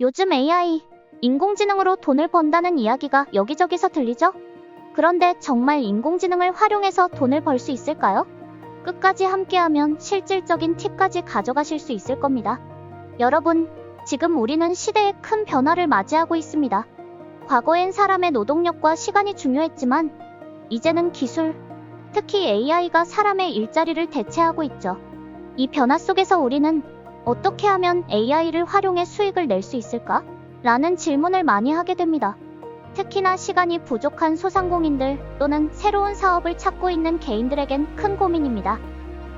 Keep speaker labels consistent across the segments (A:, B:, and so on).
A: 요즘 AI, 인공지능으로 돈을 번다는 이야기가 여기저기서 들리죠? 그런데 정말 인공지능을 활용해서 돈을 벌 수 있을까요? 끝까지 함께하면 실질적인 팁까지 가져가실 수 있을 겁니다. 여러분, 지금 우리는 시대의 큰 변화를 맞이하고 있습니다. 과거엔 사람의 노동력과 시간이 중요했지만, 이제는 기술, 특히 AI가 사람의 일자리를 대체하고 있죠. 이 변화 속에서 우리는 어떻게 하면 AI를 활용해 수익을 낼 수 있을까? 라는 질문을 많이 하게 됩니다. 특히나 시간이 부족한 소상공인들 또는 새로운 사업을 찾고 있는 개인들에겐 큰 고민입니다.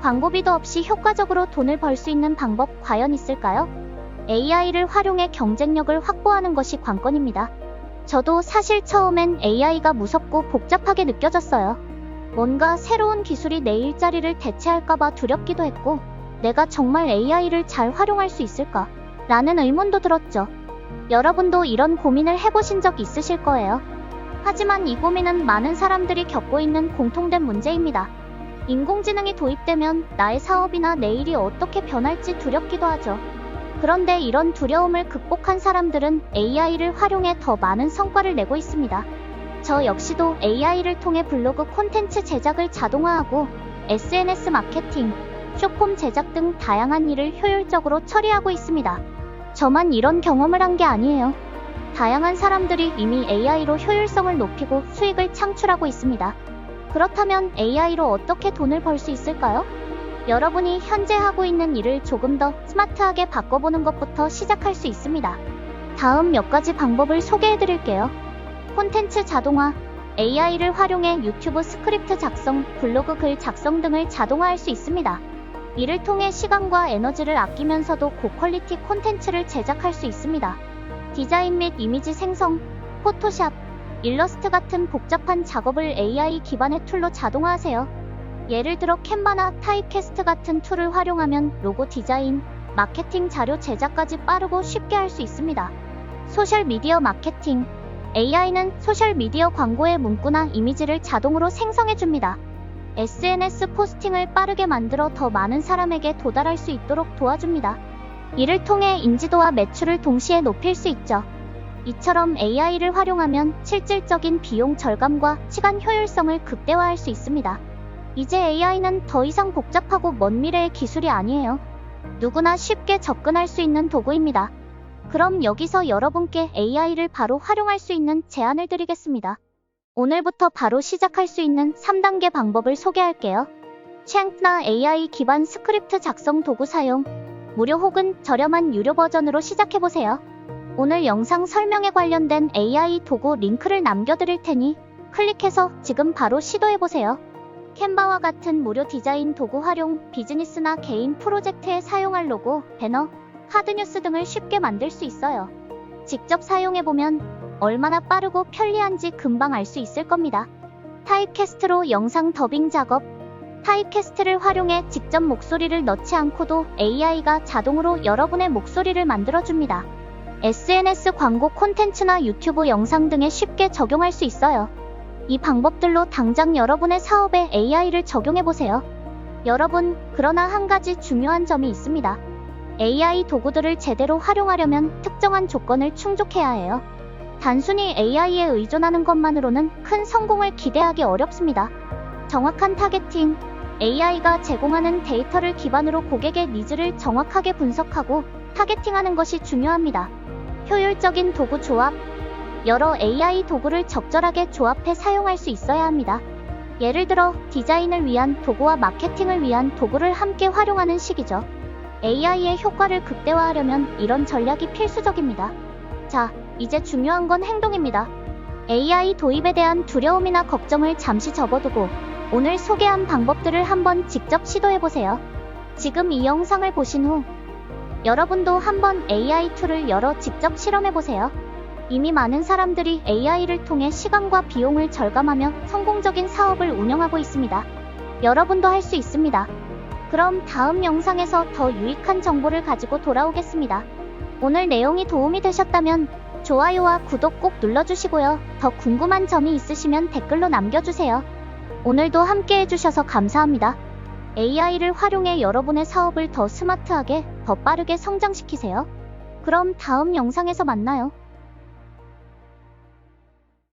A: 광고비도 없이 효과적으로 돈을 벌 수 있는 방법 과연 있을까요? AI를 활용해 경쟁력을 확보하는 것이 관건입니다. 저도 사실 처음엔 AI가 무섭고 복잡하게 느껴졌어요. 뭔가 새로운 기술이 내 일자리를 대체할까봐 두렵기도 했고, 내가 정말 AI를 잘 활용할 수 있을까? 라는 의문도 들었죠. 여러분도 이런 고민을 해보신 적 있으실 거예요. 하지만 이 고민은 많은 사람들이 겪고 있는 공통된 문제입니다. 인공지능이 도입되면 나의 사업이나 내 일이 어떻게 변할지 두렵기도 하죠. 그런데 이런 두려움을 극복한 사람들은 AI를 활용해 더 많은 성과를 내고 있습니다. 저 역시도 AI를 통해 블로그 콘텐츠 제작을 자동화하고 SNS 마케팅, 쇼폼 제작 등 다양한 일을 효율적으로 처리하고 있습니다. 저만 이런 경험을 한 게 아니에요. 다양한 사람들이 이미 AI로 효율성을 높이고 수익을 창출하고 있습니다. 그렇다면 AI로 어떻게 돈을 벌 수 있을까요? 여러분이 현재 하고 있는 일을 조금 더 스마트하게 바꿔보는 것부터 시작할 수 있습니다. 다음 몇 가지 방법을 소개해 드릴게요. 콘텐츠 자동화, AI를 활용해 유튜브 스크립트 작성, 블로그 글 작성 등을 자동화할 수 있습니다. 이를 통해 시간과 에너지를 아끼면서도 고퀄리티 콘텐츠를 제작할 수 있습니다. 디자인 및 이미지 생성, 포토샵, 일러스트 같은 복잡한 작업을 AI 기반의 툴로 자동화하세요. 예를 들어 캔바나 타입캐스트 같은 툴을 활용하면 로고 디자인, 마케팅 자료 제작까지 빠르고 쉽게 할 수 있습니다. 소셜 미디어 마케팅, AI는 소셜 미디어 광고의 문구나 이미지를 자동으로 생성해 줍니다. SNS 포스팅을 빠르게 만들어 더 많은 사람에게 도달할 수 있도록 도와줍니다. 이를 통해 인지도와 매출을 동시에 높일 수 있죠. 이처럼 AI를 활용하면 실질적인 비용 절감과 시간 효율성을 극대화할 수 있습니다. 이제 AI는 더 이상 복잡하고 먼 미래의 기술이 아니에요. 누구나 쉽게 접근할 수 있는 도구입니다. 그럼 여기서 여러분께 AI를 바로 활용할 수 있는 제안을 드리겠습니다. 오늘부터 바로 시작할 수 있는 3단계 방법을 소개할게요. 챈크나 AI 기반 스크립트 작성 도구 사용. 무료 혹은 저렴한 유료 버전으로 시작해보세요. 오늘 영상 설명에 관련된 AI 도구 링크를 남겨드릴 테니 클릭해서 지금 바로 시도해보세요. 캔바와 같은 무료 디자인 도구 활용, 비즈니스나 개인 프로젝트에 사용할 로고, 배너, 카드뉴스 등을 쉽게 만들 수 있어요. 직접 사용해보면 얼마나 빠르고 편리한지 금방 알 수 있을 겁니다. 타입캐스트로 영상 더빙 작업. 타입캐스트를 활용해 직접 목소리를 넣지 않고도 AI가 자동으로 여러분의 목소리를 만들어줍니다. SNS 광고 콘텐츠나 유튜브 영상 등에 쉽게 적용할 수 있어요. 이 방법들로 당장 여러분의 사업에 AI를 적용해보세요. 여러분, 그러나 한 가지 중요한 점이 있습니다. AI 도구들을 제대로 활용하려면 특정한 조건을 충족해야 해요. 단순히 AI에 의존하는 것만으로는 큰 성공을 기대하기 어렵습니다. 정확한 타겟팅, AI가 제공하는 데이터를 기반으로 고객의 니즈를 정확하게 분석하고 타겟팅하는 것이 중요합니다. 효율적인 도구 조합, 여러 AI 도구를 적절하게 조합해 사용할 수 있어야 합니다. 예를 들어 디자인을 위한 도구와 마케팅을 위한 도구를 함께 활용하는 식이죠. AI의 효과를 극대화하려면 이런 전략이 필수적입니다. 자, 이제 중요한 건 행동입니다. AI 도입에 대한 두려움이나 걱정을 잠시 접어두고 오늘 소개한 방법들을 한번 직접 시도해보세요. 지금 이 영상을 보신 후 여러분도 한번 AI 툴을 열어 직접 실험해보세요. 이미 많은 사람들이 AI를 통해 시간과 비용을 절감하며 성공적인 사업을 운영하고 있습니다. 여러분도 할 수 있습니다. 그럼 다음 영상에서 더 유익한 정보를 가지고 돌아오겠습니다. 오늘 내용이 도움이 되셨다면 좋아요와 구독 꼭 눌러주시고요. 더 궁금한 점이 있으시면 댓글로 남겨주세요. 오늘도 함께 해주셔서 감사합니다. AI를 활용해 여러분의 사업을 더 스마트하게, 더 빠르게 성장시키세요. 그럼 다음 영상에서 만나요.